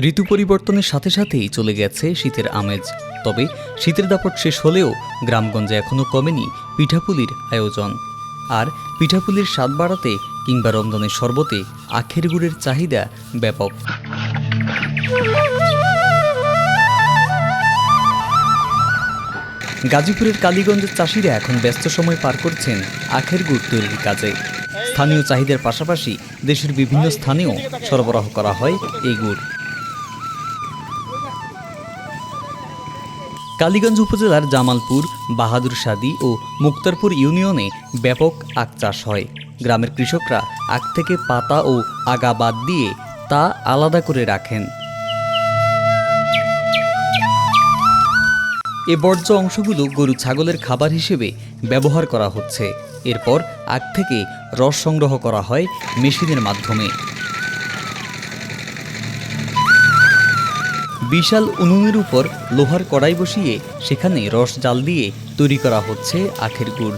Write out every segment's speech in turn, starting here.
ঋতু পরিবর্তনের সাথে সাথেই চলে গেছে শীতের আমেজ। তবে শীতের দাপট শেষ হলেও গ্রামগঞ্জে এখনও কমেনি পিঠাপুলির আয়োজন। আর পিঠাপুলির স্বাদ বাড়াতে কিংবা রমজানের শরবতে আখের গুড়ের চাহিদা ব্যাপক। গাজীপুরের কালীগঞ্জের চাষিরা এখন ব্যস্ত সময় পার করছেন আখের গুড় তৈরির কাজে। স্থানীয় চাহিদার পাশাপাশি দেশের বিভিন্ন স্থানেও সরবরাহ করা হয় এই গুড়। কালীগঞ্জ উপজেলার জামালপুর, বাহাদুর সাদি ও মুক্তারপুর ইউনিয়নে ব্যাপক আখ চাষ হয়। গ্রামের কৃষকরা আখ থেকে পাতা ও আগা বাদ দিয়ে তা আলাদা করে রাখেন। এ বর্জ্য অংশগুলো গরু ছাগলের খাবার হিসেবে ব্যবহার করা হচ্ছে। এরপর আখ থেকে রস সংগ্রহ করা হয় মেশিনের মাধ্যমে। বিশাল উনুনের উপর লোহার কড়াই বসিয়ে সেখানে রস জাল দিয়ে তৈরি করা হচ্ছে আখের গুড়।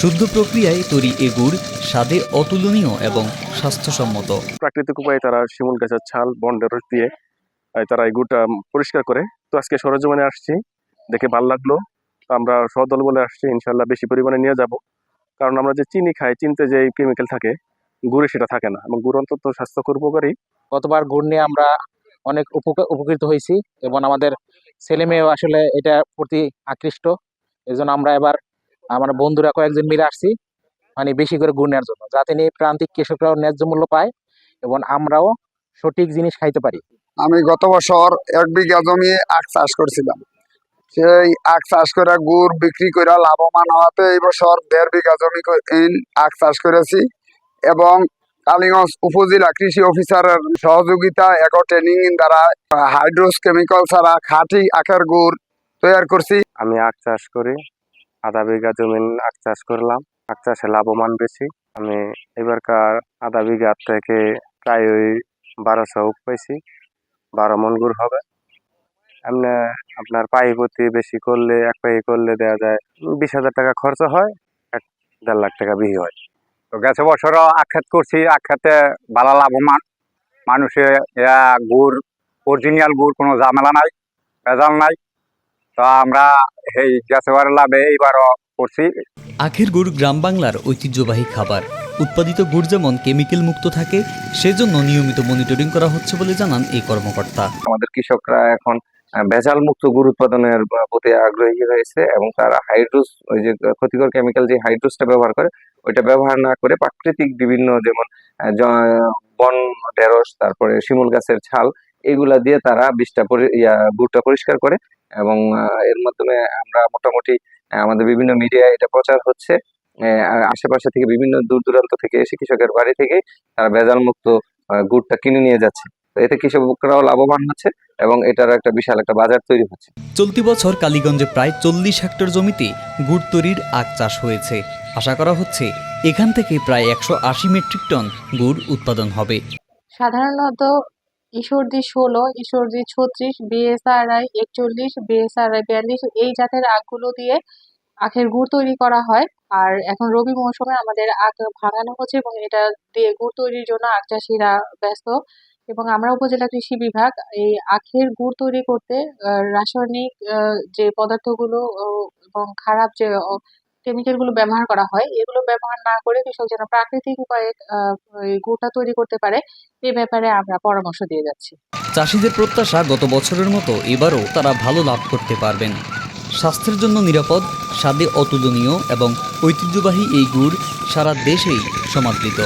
শুদ্ধ প্রক্রিয়ায় তৈরি এ গুড় স্বাদে অতুলনীয় এবং স্বাস্থ্যসম্মত। প্রাকৃতিক উপায়ে তারা শিমুল গাছের ছাল বন্ডের রস দিয়ে তারা এই গুড়টা পরিষ্কার করে। তো আজকে সরজমিনে আসছি দেখে ভালো লাগল। তো আমরা সদল বলে আসছি ইনশাল্লাহ বেশি পরিমাণে নিয়ে যাব। কারণ আমরা যে চিনি খাই চিনতে যে কেমিক্যাল থাকে গুড়ে সেটা থাকে না। এবং গুড় অন্তত স্বাস্থ্যকর উপকারী। গতবার গুড় নিয়ে আমরা অনেক উপকা- উপকৃত হয়েছি এবং আমাদের ছেলে মেয়েও আসলে এটা প্রতি আকৃষ্ট। এই আমরা এবার আমার বন্ধুরা কয়েকজন মিলে আসছি মানে বেশি করে গুড় নেওয়ার জন্য। যাতে নিয়ে প্রান্তিক কৃষকরাও ন্যায্য মূল্য পায় এবং আমরাও সঠিক জিনিস খাইতে পারি। আমি গত বছর এক বিঘা জমি আখ চাষ করছিলাম। সেই আখ চাষ করে গুড় বিক্রি করে লাভবান হওয়াতে এই বছর দেড় বিঘা জমি আখ চাষ করেছি এবং কালীগঞ্জ উপজেলা কৃষি অফিসারের সহযোগিতা এক ট্রেনিং দ্বারা হাইড্রোস কেমিক্যাল ছাড়া খাঁটি আখের গুড় তৈরি করছি। আমি আখ চাষ করি, আধা বিঘা জমিন আখ চাষ করলাম। আখ চাষে লাভবান বেশি। আমি এবারকার আধা বিঘা থেকে প্রায় ওই বারোশো উপ পাইছি। বারো মন গুড় হবে। এমনি আপনার পাই প্রতি বেশি করলে, এক পাই করলে দেওয়া যায় বিশ হাজার টাকা খরচ হয়, এক দেড় লাখ টাকা বিহি হয়। তো গেছে বছরও আখ্যাত করছি আখ্যাতে ভালো লাভবান। মানুষে গুড় অরিজিনাল গুড় কোনো ঝামেলা নাই ভেজাল নাই। তো আমরা এই গেছেবার লাভে এইবারও করছি। আখের গুড় গ্রাম বাংলার ঐতিহ্যবাহী খাবার। উৎপাদিত গুড় যেমন কেমিক্যাল মুক্ত থাকে সেজন্য নিয়মিত মনিটরিং করা হচ্ছে বলে জানান এই কর্মকর্তা। আমাদের কৃষকরা এখন ভেজাল মুক্ত গুড় উৎপাদনের প্রতি আগ্রহী হয়েছে এবং তারা হাইড্রোস ওই যে ক্ষতিকর কেমিক্যাল যে হাইড্রোসটা ব্যবহার করে, ওইটা ব্যবহার না করে প্রাকৃতিক বিভিন্ন যেমন বন, ঢেঁড়স, তারপরে শিমুল গাছের ছাল এগুলা দিয়ে তারা বিষটা ইয়া, গুড়টা পরিষ্কার করে এবং এর মাধ্যমে আমরা মোটামুটি আমাদের বিভিন্ন মিডিয়ায় এটা প্রচার হচ্ছে। আশেপাশে থেকে বিভিন্ন দূর দূরান্ত থেকে এসে কৃষকের বাড়ি থেকে তারা ভেজাল মুক্ত গুড়টা কিনে নিয়ে যাচ্ছে। এতে কৃষকরাও লাভবান হচ্ছে এবং এটার একটা বিশাল একটা বাজার তৈরি হচ্ছে। চলতি বছর কালীগঞ্জে প্রায় চল্লিশ হেক্টর জমিতে গুড় তৈরির আখ চাষ হয়েছে। আশা করা হচ্ছে এখান থেকে প্রায় একশো আশি মেট্রিক টন গুড় উৎপাদন হবে। সাধারণত ঈশ্বরদী ষোলো ঈশ্বরদী ছত্রিশ বিএসআরআই একচল্লিশ বিএসআরআই বিয়াল্লিশ এই জাতের আখগুলো দিয়ে আখের গুড় তৈরি করা হয়। আর এখন রবি মৌসুমে আমাদের আখ ভাঙানো হচ্ছে এবং এটা দিয়ে গুড় তৈরির জন্য আখ চাষিরা ব্যস্ত। এবং আমরা উপজেলা কৃষি বিভাগ, এই আখের গুড় তৈরি করতে রাসায়নিক যে পদার্থগুলো এবং খারাপ যে কেমিক্যালগুলো ব্যবহার করা হয়, এগুলো ব্যবহার না করে কৃষক যেন প্রাকৃতিক উপায়ে গুড়টা তৈরি করতে পারে, এ ব্যাপারে আমরা পরামর্শ দিয়ে যাচ্ছি। চাষিদের প্রত্যাশা গত বছরের মতো এবারও তারা ভালো লাভ করতে পারবেন। স্বাস্থ্যের জন্য নিরাপদ, স্বাদে অতুলনীয় এবং ঐতিহ্যবাহী এই গুড় সারা দেশেই সমাদৃত।